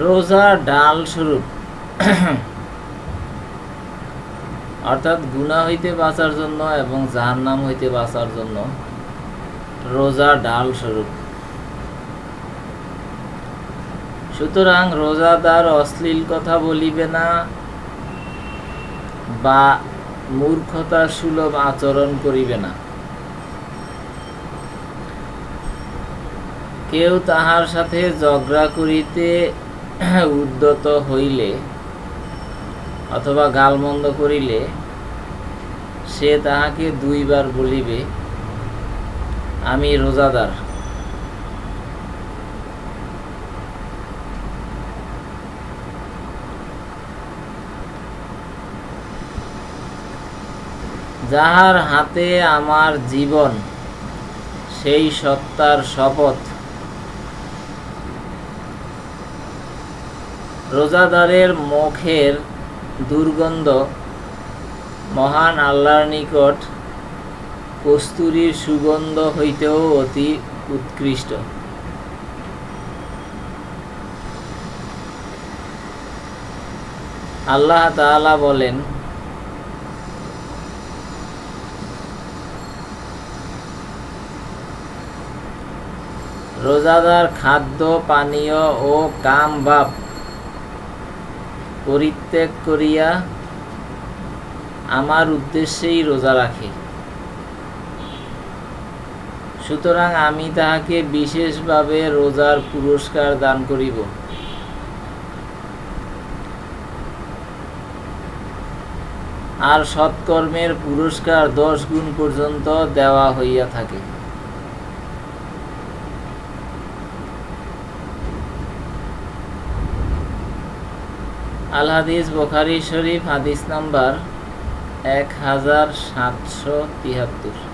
রোজা ডাল স্বরূপ অর্থাৎ গুণা হইতে বাঁচার জন্য এবং জাহান্নাম হইতে বাঁচার জন্য রোজা ডাল স্বরূপ। সুতরাং রোজাদার অশ্লীল কথা বলিবে না বা মূর্খতা সুলভ আচরণ করিবে না। কেউ তাহার সাথে ঝগড়া করিতে উদ্যত হইলে অথবা গালমন্দ করিলে সে তাহাকে দুইবার বলিবে, আমি রোজাদার। যাহার হাতে আমার জীবন, সেই সত্তার শপথ রোজাদারের মুখের দুর্গন্ধ মহান আল্লাহর নিকট কস্তুরীর সুগন্ধ হইতেও অতি উৎকৃষ্ট। আল্লাহ তাআলা বলেন, রোজাদার খাদ্য, পানীয় ও কাম বাপ পরিত্যাগ করিয়া আমার উদ্দেশ্যেই রোজা রাখে। সুতরাং আমি তাহাকে বিশেষভাবে রোজার পুরস্কার দান করিব। আর সৎকর্মের পুরস্কার দশ গুণ পর্যন্ত দেওয়া হইয়া থাকে। আল হাদিস বোখারি শরীফ হাদিস নাম্বার এক হাজার সাতশো তিয়াত্তর